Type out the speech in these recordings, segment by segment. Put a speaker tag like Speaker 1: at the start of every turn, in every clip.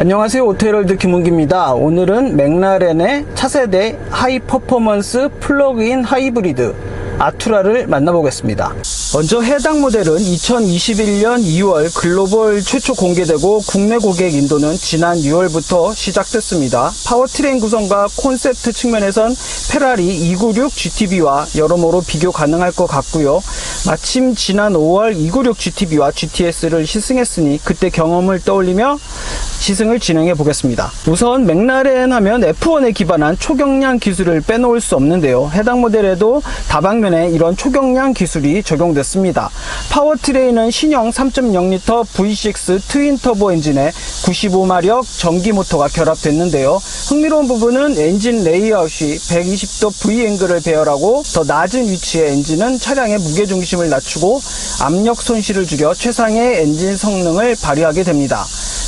Speaker 1: 안녕하세요. 오토헤럴드 김은기입니다. 오늘은 맥라렌의 차세대 하이 퍼포먼스 플러그인 하이브리드 아투라를 만나보겠습니다 먼저 해당 모델은 2021년 2월 글로벌 최초 공개되고 국내 고객 인도는 지난 6월부터 시작됐습니다 파워트레인 구성과 콘셉트 측면에선 페라리 296 GTB와 여러모로 비교 가능할 것 같고요 마침 지난 5월 296 GTB와 GTS를 시승했으니 그때 경험을 떠올리며 시승을 진행해 보겠습니다. 우선 맥라렌 하면 F1에 기반한 초경량 기술을 빼놓을 수 없는데요. 해당 모델에도 다방면 에 이런 초경량 기술이 적용됐습니다. 파워트레인은 신형 3.0L V6 트윈 터보 엔진에 95마력 전기 모터가 결합됐는데요. 흥미로운 부분은 엔진 레이아웃이 120도 V 앵글을 배열하고 더 낮은 위치의 엔진은 차량의 무게 중심을 낮추고 압력 손실을 줄여 최상의 엔진 성능을 발휘하게 됩니다.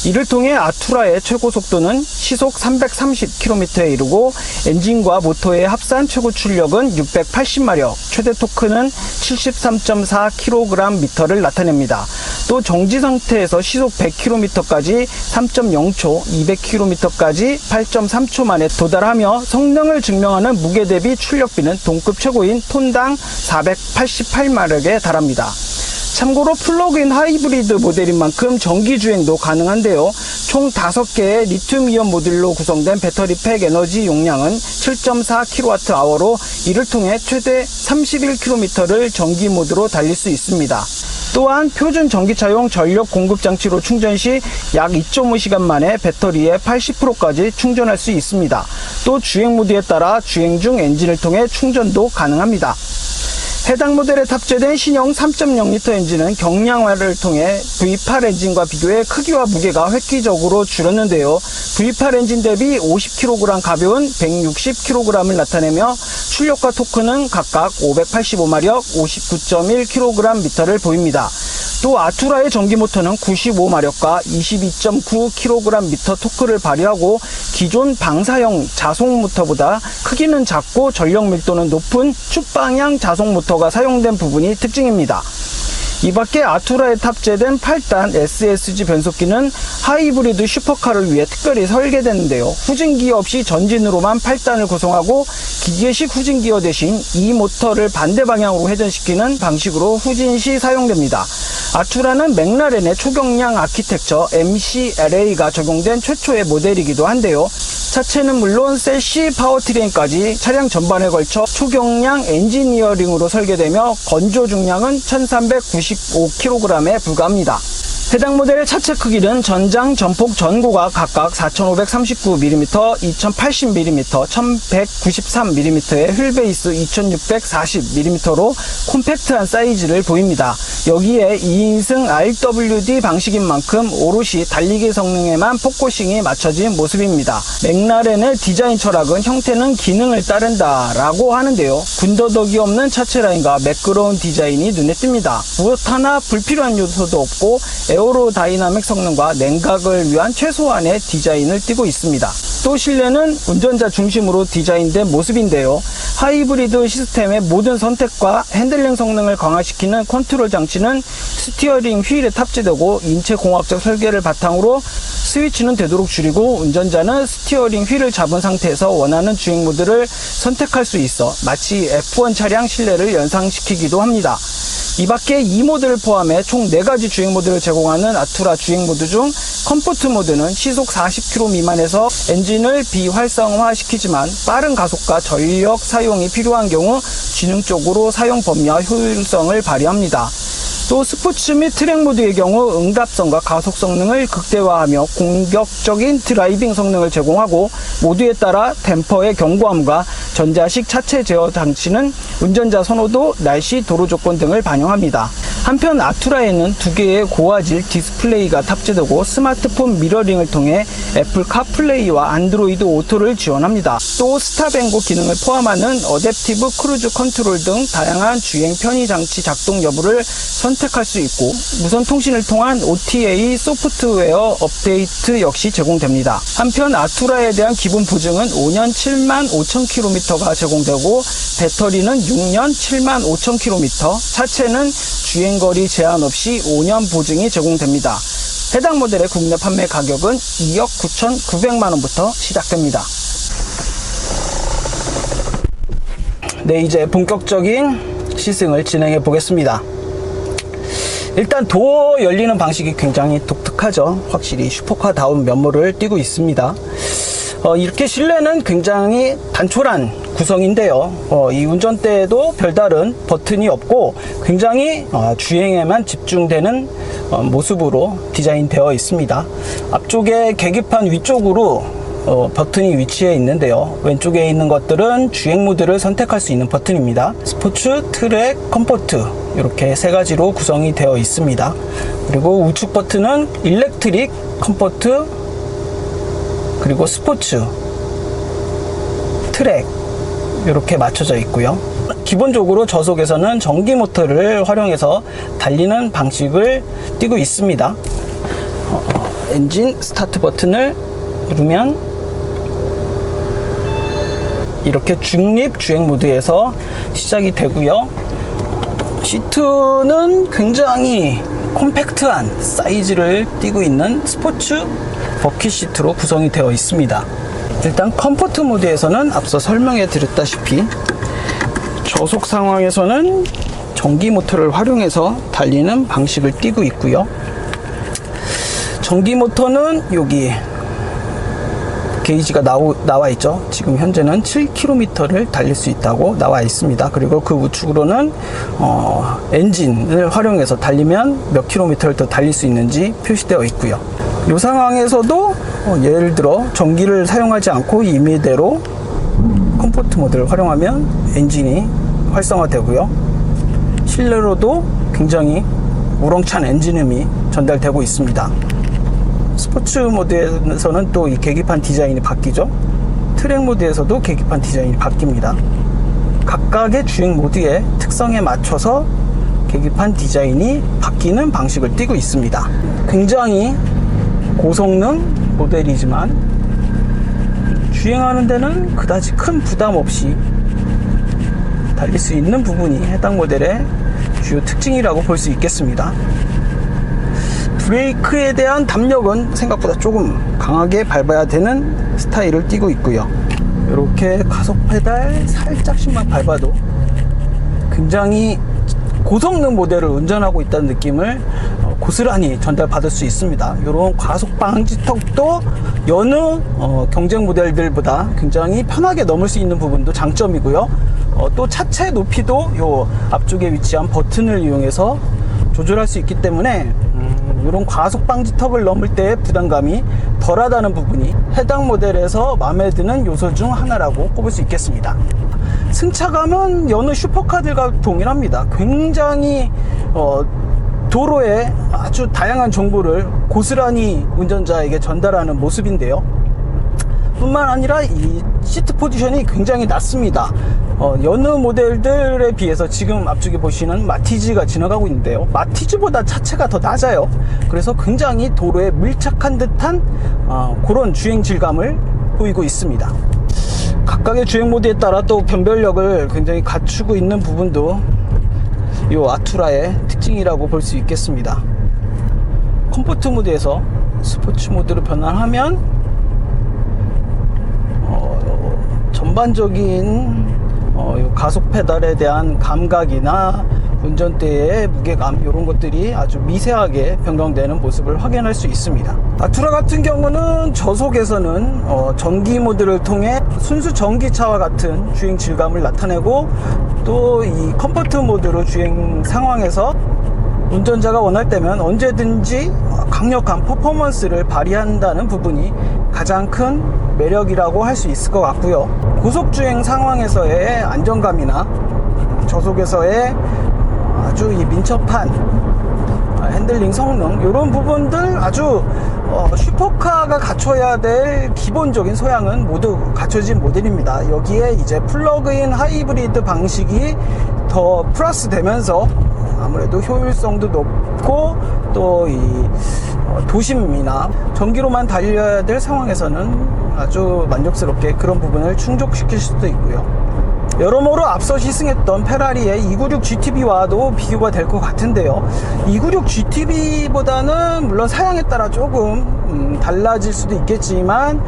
Speaker 1: 이를 통해 아투라의 최고 속도는 시속 330km에 이르고 엔진과 모터의 합산 최고 출력은 680마력, 최대 토크는 73.4kgm를 나타냅니다. 또 정지 상태에서 시속 100km까지 3.0초, 200km까지 8.3초 만에 도달하며 성능을 증명하는 무게 대비 출력비는 동급 최고인 톤당 488마력에 달합니다. 참고로 플러그인 하이브리드 모델인 만큼 전기 주행도 가능한데요. 총 5개의 리튬이온 모듈로 구성된 배터리 팩 에너지 용량은 7.4kWh로 이를 통해 최대 31km를 전기 모드로 달릴 수 있습니다. 또한 표준 전기차용 전력 공급 장치로 충전 시 약 2.5시간 만에 배터리의 80%까지 충전할 수 있습니다. 또 주행 모드에 따라 주행 중 엔진을 통해 충전도 가능합니다. 해당 모델에 탑재된 신형 3.0L 엔진은 경량화를 통해 V8 엔진과 비교해 크기와 무게가 획기적으로 줄었는데요. V8 엔진 대비 50kg 가벼운 160kg을 나타내며 출력과 토크는 각각 585마력, 59.1kgm를 보입니다. 또 아투라의 전기 모터는 95마력과 22.9kgm 토크를 발휘하고 기존 방사형 자속 모터보다 크기는 작고 전력 밀도는 높은 축방향 자속 모터가 사용된 부분이 특징입니다. 이 밖에 아투라에 탑재된 8단 SSG 변속기는 하이브리드 슈퍼카를 위해 특별히 설계됐는데요. 후진기어 없이 전진으로만 8단을 구성하고 기계식 후진기어 대신 이 모터를 반대 방향으로 회전시키는 방식으로 후진 시 사용됩니다. 아투라는 맥라렌의 초경량 아키텍처 MCLA가 적용된 최초의 모델이기도 한데요. 차체는 물론 셀시 파워트레인까지 차량 전반에 걸쳐 초경량 엔지니어링으로 설계되며 건조 중량은 1395kg에 불과합니다. 해당 모델의 차체 크기는 전장, 전폭, 전고가 각각 4539mm, 2080mm, 1193mm의 휠베이스 2640mm로 콤팩트한 사이즈를 보입니다. 여기에 2인승 RWD 방식인 만큼 오롯이 달리기 성능에만 포커싱이 맞춰진 모습입니다. 맥라렌의 디자인 철학은 형태는 기능을 따른다 라고 하는데요. 군더더기 없는 차체 라인과 매끄러운 디자인이 눈에 띕니다. 무엇 하나 불필요한 요소도 없고 에어 로 다이나믹 성능과 냉각을 위한 최소한의 디자인을 띠고 있습니다. 또 실내는 운전자 중심으로 디자인된 모습인데요. 하이브리드 시스템의 모든 선택과 핸들링 성능을 강화시키는 컨트롤 장치는 스티어링 휠에 탑재되고 인체 공학적 설계를 바탕으로 스위치는 되도록 줄이고 운전자는 스티어링 휠을 잡은 상태에서 원하는 주행 모드를 선택할 수 있어 마치 F1 차량 실내를 연상시키기도 합니다. 이 밖에 이 모드를 포함해 총 4가지 주행 모드를 제공하는 아투라 주행 모드 중 컴포트 모드는 시속 40km 미만에서 엔진을 비활성화시키지만 빠른 가속과 전력 사용이 필요한 경우 지능적으로 사용 범위와 효율성을 발휘합니다. 또 스포츠 및 트랙 모드의 경우 응답성과 가속 성능을 극대화하며 공격적인 드라이빙 성능을 제공하고 모드에 따라 댐퍼의 견고함과 전자식 차체 제어 장치는 운전자 선호도, 날씨, 도로 조건 등을 반영합니다. 한편 아투라에는 두 개의 고화질 디스플레이가 탑재되고 스마트폰 미러링을 통해 애플 카플레이와 안드로이드 오토를 지원합니다. 또 스탑앤고 기능을 포함하는 어댑티브 크루즈 컨트롤 등 다양한 주행 편의 장치 작동 여부를 선택할 수 있고 무선 통신을 통한 OTA 소프트웨어 업데이트 역시 제공됩니다. 한편 아투라에 대한 기본 보증은 5년 7만 5천 킬로미터가 제공되고 배터리는 6년 7만 5천 킬로미터, 차체는 주행거리 제한 없이 5년 보증이 제공됩니다. 해당 모델의 국내 판매 가격은 2억 9,900만 원부터 시작됩니다. 네, 이제 본격적인 시승을 진행해 보겠습니다. 일단 도어 열리는 방식이 굉장히 독특하죠. 확실히 슈퍼카다운 면모를 띠고 있습니다. 어, 이렇게 실내는 굉장히 단촐한 구성인데요. 어, 이 운전대에도 별다른 버튼이 없고 굉장히 어, 주행에만 집중되는 어, 모습으로 디자인되어 있습니다. 앞쪽에 계기판 위쪽으로 어, 버튼이 위치해 있는데요. 왼쪽에 있는 것들은 주행 모드를 선택할 수 있는 버튼입니다. 스포츠, 트랙, 컴포트 이렇게 세 가지로 구성이 되어 있습니다. 그리고 우측 버튼은 일렉트릭, 컴포트, 그리고 스포츠, 트랙 이렇게 맞춰져 있고요. 기본적으로 저속에서는 전기 모터를 활용해서 달리는 방식을 띄고 있습니다. 어, 엔진 스타트 버튼을 누르면 이렇게 중립 주행 모드에서 시작이 되고요. 시트는 굉장히 콤팩트한 사이즈를 띠고 있는 스포츠 버킷 시트로 구성이 되어 있습니다. 일단 컴포트 모드에서는 앞서 설명해 드렸다시피 저속 상황에서는 전기 모터를 활용해서 달리는 방식을 띠고 있고요. 전기 모터는 여기 게이지가 나오, 나와 있죠. 지금 현재는 7km를 달릴 수 있다고 나와 있습니다. 그리고 그 우측으로는 어, 엔진을 활용해서 달리면 몇 킬로미터를 더 달릴 수 있는지 표시되어 있고요. 이 상황에서도 어, 예를 들어 전기를 사용하지 않고 임의대로 컴포트 모드를 활용하면 엔진이 활성화되고요. 실내로도 굉장히 우렁찬 엔진음이 전달되고 있습니다. 스포츠 모드에서는 또 이 계기판 디자인이 바뀌죠. 트랙 모드에서도 계기판 디자인이 바뀝니다. 각각의 주행 모드의 특성에 맞춰서 계기판 디자인이 바뀌는 방식을 띠고 있습니다. 굉장히 고성능 모델이지만 주행하는 데는 그다지 큰 부담 없이 달릴 수 있는 부분이 해당 모델의 주요 특징이라고 볼 수 있겠습니다. 브레이크에 대한 담력은 생각보다 조금 강하게 밟아야 되는 스타일을 띠고 있고요. 이렇게 가속 페달 살짝씩만 밟아도 굉장히 고성능 모델을 운전하고 있다는 느낌을 어, 고스란히 전달받을 수 있습니다. 이런 과속 방지턱도 여느 어, 경쟁 모델들보다 굉장히 편하게 넘을 수 있는 부분도 장점이고요. 어, 또 차체 높이도 요 앞쪽에 위치한 버튼을 이용해서 조절할 수 있기 때문에 음, 이런 과속 방지턱을 넘을 때의 부담감이 덜하다는 부분이 해당 모델에서 마음에 드는 요소 중 하나라고 꼽을 수 있겠습니다. 승차감은 여느 슈퍼카들과 동일합니다. 굉장히 어, 도로에 아주 다양한 정보를 고스란히 운전자에게 전달하는 모습인데요. 뿐만 아니라 이 시트 포지션이 굉장히 낮습니다. 어, 여느 모델들에 비해서 지금 앞쪽에 보시는 마티즈가 지나가고 있는데요. 마티즈보다 차체가 더 낮아요. 그래서 굉장히 도로에 밀착한 듯한 어, 그런 주행 질감을 보이고 있습니다. 각각의 주행 모드에 따라 또 변별력을 굉장히 갖추고 있는 부분도 이 아투라의 특징이라고 볼 수 있겠습니다. 컴포트 모드에서 스포츠 모드로 변환하면 어, 전반적인 어, 요 가속 페달에 대한 감각이나 운전대의 무게감 이런 것들이 아주 미세하게 변경되는 모습을 확인할 수 있습니다. 아투라 같은 경우는 저속에서는 어, 전기 모드를 통해 순수 전기차와 같은 주행 질감을 나타내고 또 이 컴포트 모드로 주행 상황에서 운전자가 원할 때면 언제든지 강력한 퍼포먼스를 발휘한다는 부분이 가장 큰 매력이라고 할 수 있을 것 같고요. 고속주행 상황에서의 안정감이나 저속에서의 아주 이 민첩한 핸들링 성능 이런 부분들 아주 어, 슈퍼카가 갖춰야 될 기본적인 소양은 모두 갖춰진 모델입니다. 여기에 이제 플러그인 하이브리드 방식이 더 플러스 되면서 아무래도 효율성도 높고 또이 도심이나 전기로만 달려야 될 상황에서는 아주 만족스럽게 그런 부분을 충족시킬 수도 있고요. 여러모로 앞서 시승했던 페라리의 296 GTB와도 비교가 될 것 같은데요. 296 GTB보다는 물론 사양에 따라 조금 음, 달라질 수도 있겠지만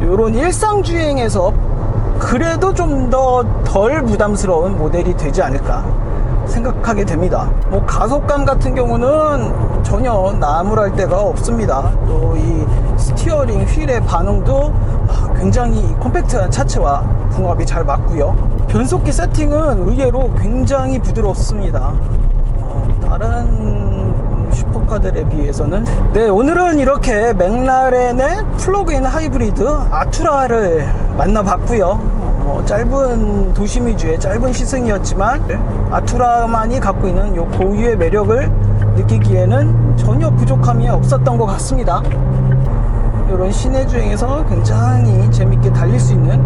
Speaker 1: 이런 일상 주행에서 그래도 좀 더 덜 부담스러운 모델이 되지 않을까 생각하게 됩니다. 뭐 가속감 같은 경우는 전혀 나무랄 데가 없습니다. 또 이 스티어링 휠의 반응도 아, 굉장히 컴팩트한 차체와 궁합이 잘 맞고요. 변속기 세팅은 의외로 굉장히 부드럽습니다. 어, 다른 슈퍼카들에 비해서는 네 오늘은 이렇게 맥라렌의 플러그인 하이브리드 아투라를 만나봤고요 어, 짧은 도심 위주의 짧은 시승이었지만 아투라만이 갖고 있는 요 고유의 매력을 느끼기에는 전혀 부족함이 없었던 것 같습니다. 이런 시내 주행에서 굉장히 재밌게 달릴 수 있는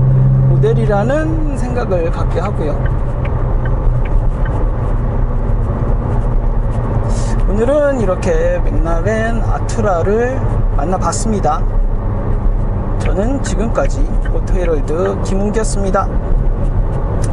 Speaker 1: 모델이라는 생각을 갖게 하고요. 오늘은 이렇게 맥라렌 아투라를 만나봤습니다. 저는 지금까지 오토헤럴드 김웅기였습니다.